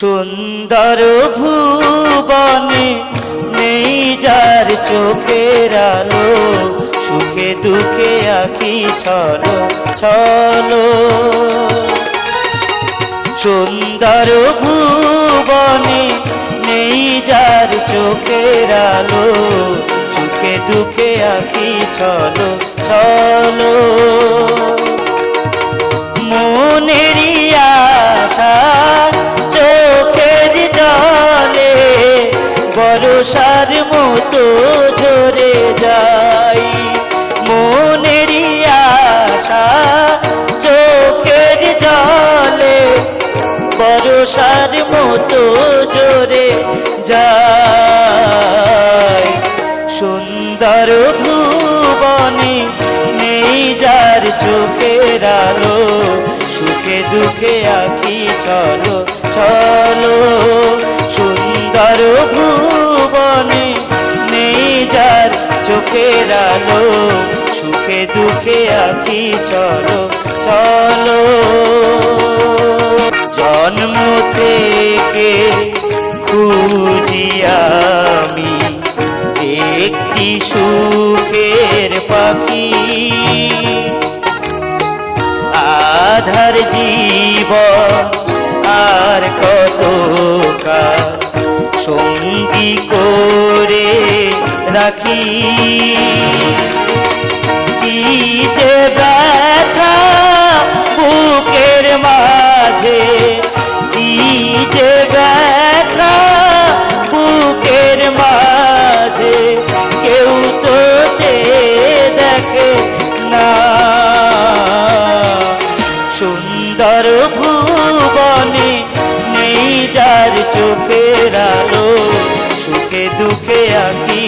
সুন্দর ভুবনে নেই যার চোখের আলো, সুখে দুঃখে আখি ছলো ছলো। সুন্দর ভুবনে নেই যার চোখের আলো, সুখে দুঃখে আখি ছলো ছলো। বরসার মতো ঝরে যাই মনেরই আশা চোখের জলে বরসার মতো জোরে যাই সুন্দর ভুবনে নেই যার চোখের আলো, সুখে দুঃখে আঁকি চলো চলো। সুন্দর ভুবনে চোখের আলো সুখে দুঃখে আঁকি চলো চলো। জন্ম থেকে খুঁজি আমি একটি সুখের পাখি। আধার জীবন আর কত রাখি। কি যে ব্যথা বুকের মাঝে, কি যে ব্যথা বুকের মাঝে, কেউ তো চেয়ে দেখে না। সুন্দর ভুবনে নেই যার চোখের আলো, সুখে দুঃখে আঁকি